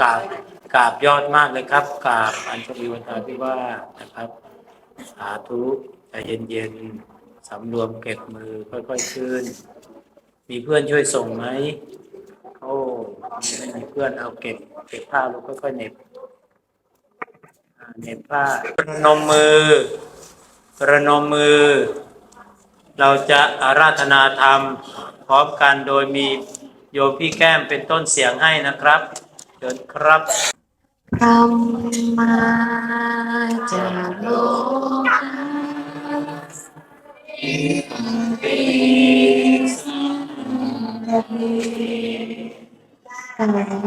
กราบกราบยอดมากเลยครับกราบอัญชลีวันตาพิว่านะครับ สาธุใจเย็นๆสำรวมเก็บมือค่อยๆขึ้น มีเพื่อนช่วยส่งไหมโอ้ไม่มีเพื่อนเอาเก็บเก็บผ้าลูกค่อยๆเน็บเน็บผ้าประนมมือประนมมือ เราจะอาราธนาธรรม พร้อมกันโดยมีโยมพี่แก้มเป็นต้นเสียงให้นะครับ เชิญครับธรรมาจะโลกัสอิสิสังอัน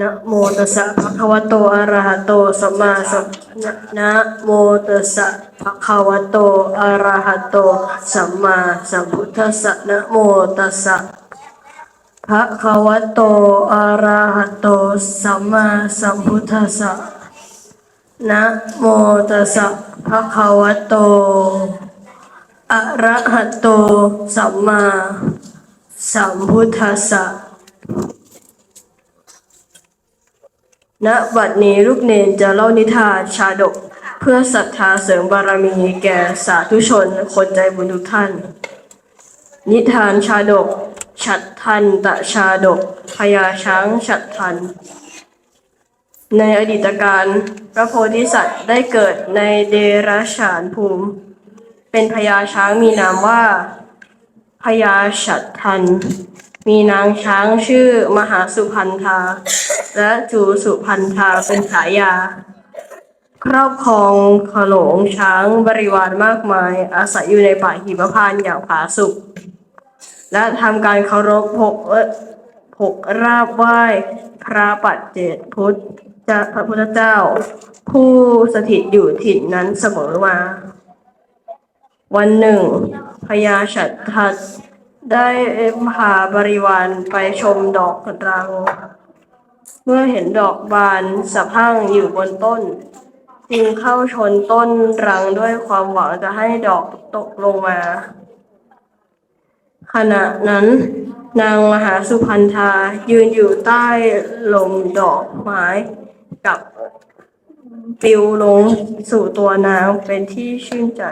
นะโมตัสสะภะคะวะโตอะระหะโตสัมมาสัมนะโมตัสสะภะคะวะโตอะระหะโตสัมมาสัมพุทธัสสะนะโมตัสสะ ภะคะวะโตอะระหะโต สัมมาสัมพุทธัสสะนะโมตัสสะภะคะวะโตอะระหะโต สัมมาสัมพุทธัสสะณบัดนี้ลูกเนนจะเล่านิทานชาดก เพื่อศรัทธาเสริมบารมีแก่สาธุชนคนใจบุญทุกท่าน นิทานชาดก ฉัตทันตะชาดกพญาช้างฉัตทัน ในอดีตการพระโพธิสัตว์ได้เกิดในเดรัจฉานภูมิ เป็นพญาช้างมีนามว่าพญาฉัตทัน มีนางช้างชื่อมหาสุพันธา และจูสุพันธาเป็นฉายา ครอบครองขโลงช้างบริวารมากมาย อาศัยอยู่ในป่าหิมพานต์อย่างผาสุก และทำการเคารพพกพกราบไหว้พระปัจเจกพุทธพระพุทธเจ้า ผู้สถิตอยู่ถิ่นนั้นเสมอมา วันหนึ่งพญาฉัตรทัตได้พาบริวารไปชมดอกรัง เมื่อเห็นดอกบานสะพั่งอยู่บนต้น จึงเข้าชนต้นรังด้วยความหวังจะให้ดอกตกลงมา ขณะนั้น นางมหาสุพันธายืนอยู่ใต้ลมดอกไม้กับปลิวลงสู่ตัวนางเป็นที่ชื่นใจ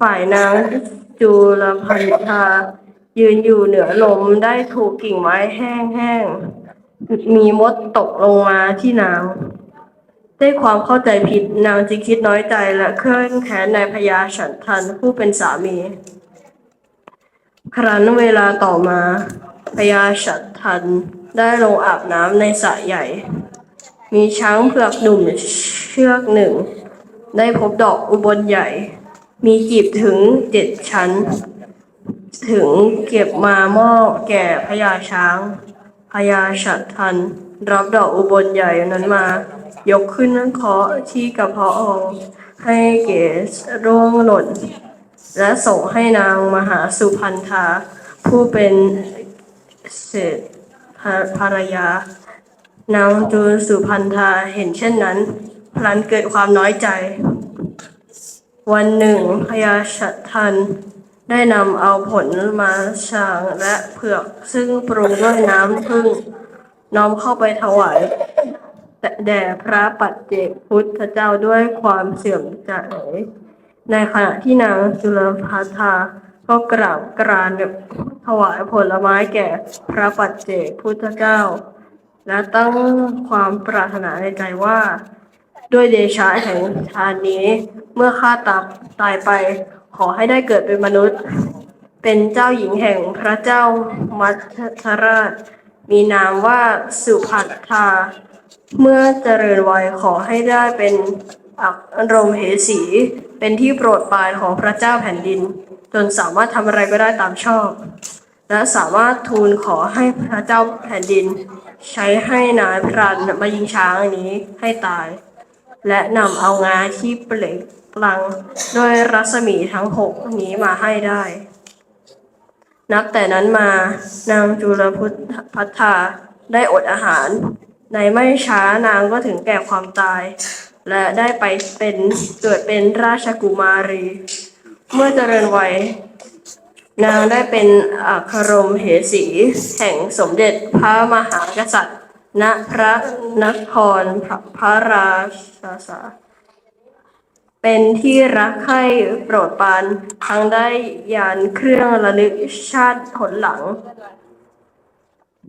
ฝ่ายนางจุลพันธายืนอยู่เหนือลมได้ถูกกิ่งไม้แห้งๆ มีมดตกลงมาที่นาง ด้วยความเข้าใจผิดนางจึงคิดน้อยใจและเคลื่อนแขนนายพญาฉันทันผู้เป็นสามี ครั้นเวลาต่อมาพญาฉันทันได้ลงอาบน้ำในสระใหญ่ มีช้างเผือกหนุ่มเชือกหนึ่ง ได้พบดอกอุบลใหญ่ มีกีบถึงเจ็ดชั้น ถึงเก็บมาหม้อแก่พญาช้างพญาฉัตรทันรับดอกอุบลใหญ่นั้นมา ยกขึ้นเคาะที่กระเพาะออกให้เกศร่วงหล่น และส่งให้นางมหาสุพันธาผู้เป็นเศรษภรรยา นางจูสุพันธาเห็นเช่นนั้น พลันเกิดความน้อยใจ วันหนึ่งพญาชัตรทันได้นำเอาผลมาช้างและเผือกซึ่งปรุงด้วยน้ำผึ้งน้อมเข้าไปถวายแด่พระปัจเจกพุทธเจ้าด้วยความเสื่อมใจ ในขณะที่นางจุลพัทาก็กราบกรานถวายผลไม้แก่พระปัจเจกพุทธเจ้า และตั้งความปรารถนาในใจว่า ด้วยเดชะแห่งทานนี้เมื่อข้าตายตายไป ขอให้ได้เกิดเป็นมนุษย์ เป็นเจ้าหญิงแห่งพระเจ้ามัทราช มีนามว่าสุภัทธา เมื่อเจริญวัยขอให้ได้เป็น อักรมเหสี เป็นที่โปรดปรานของพระเจ้าแผ่นดิน จนสามารถทำอะไรก็ได้ตามชอบ และสามารถทูลขอให้พระเจ้าแผ่นดิน ใช้ให้นายพรานมายิงช้างนี้ให้ตาย และนำเอางาที่เปล่งปลังด้วยรัศมีทั้งหกนี้มาให้ได้ นับแต่นั้นมานางจุลพุทธพัทธาได้อดอาหาร ในไม่ช้านางก็ถึงแก่ความตาย และได้ไปเป็นเกิดเป็นราชกุมารี เมื่อเจริญวัย นางได้เป็นอัครมเหสี แห่งสมเด็จพระมหากษัตริย์ ณพระนครพระพระราชาสาเป็นที่รักใคร่โปรดปรานทั้งได้ยานเครื่องระลึกชาติผลหลัง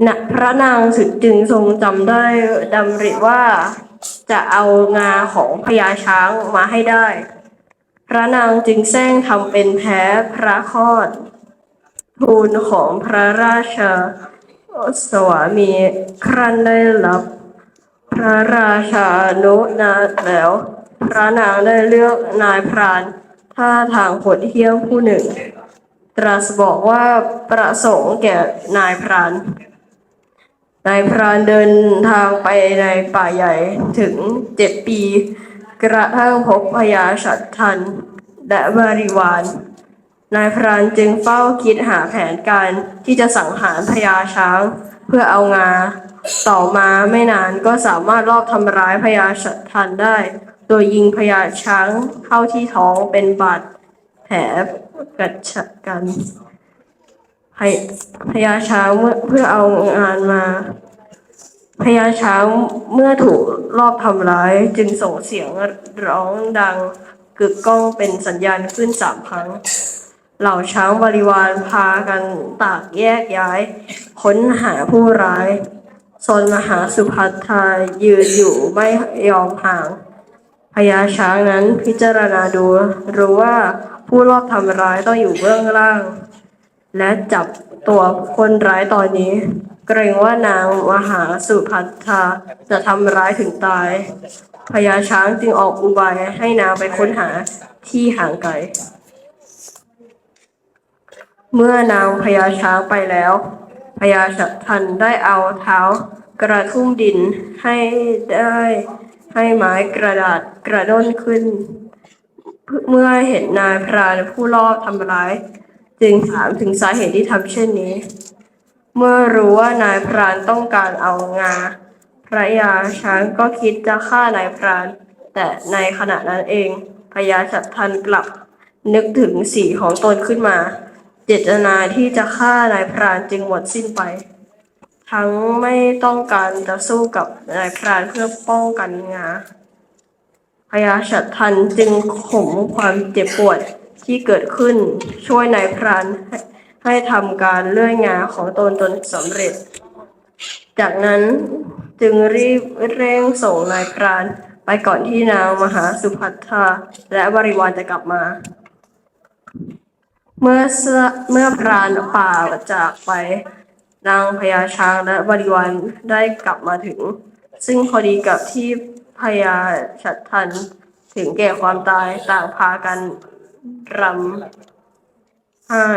ณพระนางสุดจึงทรงจำได้ดำริว่า จะเอางาของพญาช้างมาให้ได้ พระนางจึงแซงทำเป็นแพ้พระคอด ทูลของพระราชาสวามีครั้นได้รับ พระราชานุนาแล้ว พระนางได้เลือกนายพรานท่าทางโหดเหี้ยมผู้หนึ่ง ตรัสบอกว่าประสงค์แก่นายพราน นายพรานเดินทางไปในป่าใหญ่ถึงเจ็ดปี กระทั่งพบพญาฉัตทัน และบริวาร นายพรานจึงเฝ้าคิดหาแผนการที่จะสังหารพญาช้างเพื่อเอางา ต่อมาไม่นานก็สามารถลอบทำร้ายพญาฉัตทันได้ โดยยิงพญาช้างเข้าที่ท้องเป็นบาดแผลกัดฉะกัน พยพญาช้างเมื่อเพื่อเอางานมาพญาช้างเมื่อถูกรอบทำร้าย จึงส่งเสียงร้องดังกึกก้องเป็นสัญญาณขึ้นสามครั้ง เหล่าช้างบริวารพากันตากแยกย้าย ค้นหาผู้ร้ายซนมหาสุภัทายืนอยู่ไม่ยอมห่างพญาช้างนั้นพิจารณาดูรู้ว่าผู้รอบทำร้ายต้องอยู่เบื้องล่าง และจับตัวคนร้ายตอนนี้ เกรงว่านางมหาสุพัทธาจะทำร้ายถึงตายพญาช้างจึงออกอุบายให้นางไปค้นหาที่ห่างไกล เมื่อนางพญาช้างไปแล้วพญาฉัตรทันได้เอาเท้ากระทุ่มดินให้ได้ให้ไม้กระดาษกระด้นขึ้น เมื่อเห็นนายพรานผู้ลอบทำร้าย จึงถามถึงสาเหตุที่ทำเช่นนี้ เมื่อรู้ว่านายพรานต้องการเอางา พระยาช้างก็คิดจะฆ่านายพราน แต่ในขณะนั้นเองพญาฉัตรทันกลับนึกถึงสีของตนขึ้นมา เจตนาที่จะฆ่านายพรานจึงหมดสิ้นไป ทั้งไม่ต้องการจะสู้กับนายพรานเพื่อป้องกันงาพญาฉัตรทันจึงข่มความเจ็บปวด ที่เกิดขึ้นช่วยนายพรานให้ให้ทำการเลื่อยงาของตนจนสำเร็จ จากนั้นจึงรีบเร่งส่งนายพรานไปก่อนที่นางมหาสุภัทธาและบริวารจะกลับมา เมื่อเสื้อเมื่อพรานป่าจากไปนางพญาช้างและบริวารได้กลับมาถึง ซึ่งพอดีกับที่พญาฉัตรทันถึงแก่ความตายต่างพากัน รำไห้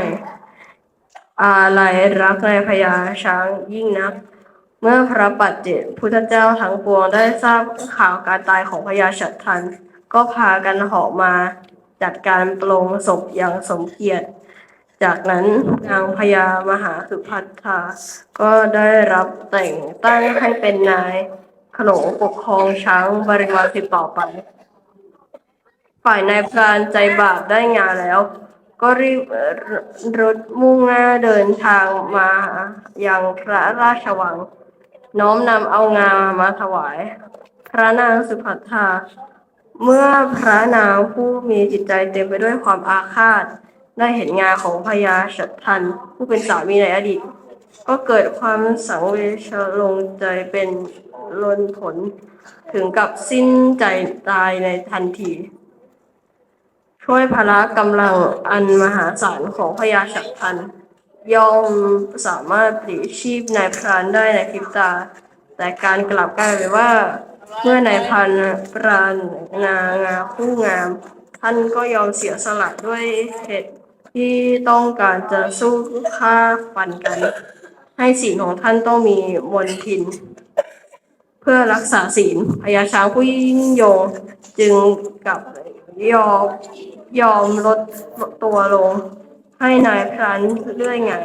อาลัยรักในพญาช้างยิ่งนัก เมื่อพระปัจเจกพุทธเจ้าทั้งปวงได้ทราบข่าวการตายของพญาฉัตรทัน ก็พากันเหาะมาจัดการปลงศพอย่างสมเกียรติ จากนั้นนางพญามหาสุพัทธาก็ได้รับแต่งตั้งให้เป็นนายขนงปกครองช้างบริวารสิบต่อไป ฝ่ายนายพรานใจบาปได้งานแล้ว ก็รีบรถมุ่งหน้าเดินทางมาอยังพระราชวัง น้อมนำเอางามาถวาย พระนางสุภัทธาเมื่อพระนางผู้มีจิตใจเต็มไปด้วยความอาฆาต ได้เห็นงาของพญาฉัตรทันผู้เป็นสามีในอดีต ก็เกิดความสังเวชลงใจเป็นล้นผลถึงกับสิ้นใจตายในทันที ช่วยพละกำลังอันมหาศาลของพญาฉัตรพันย่อมสามารถปลีชีพนายพรานได้ในพริบตา แต่การกลับกลายเป็นว่า เมื่อนายพันปรานงางาคู่งาม ท่านก็ยอมเสียสละด้วยเหตุที่ต้องการจะสู้ฆ่าฟันกัน ให้ศีลของท่านต้องมีมนทิน เพื่อรักษาศีลพญาช้างผู้ยิ่งยงจึงกลับยอม ยอมลดตัวลง ให้นายพรานเลื่อยหงา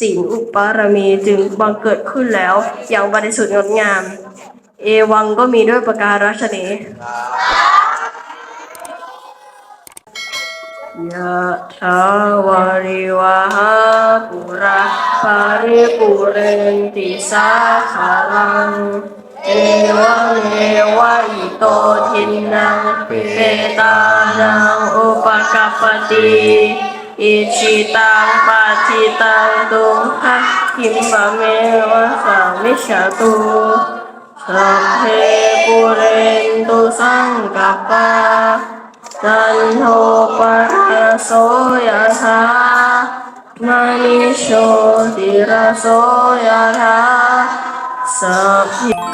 ศีลอุปารมีจึงบังเกิดขึ้นแล้ว อย่างบริสุทธิ์งดงาม เอวังก็มีด้วยประการฉนี้ยะถาวาริวหาปุราปาริปุเรนติสาคารัง เอวังเอวะอิโตทินังเปตานังอุปกัปปติอิชิตังปะทิตังตุมหะคิมบะเมวะสามิชาตุสัพเพปุเรนตุสังกัปปะจันโทปะระโสยะธามณิโชติระโสยะธาสัพพิ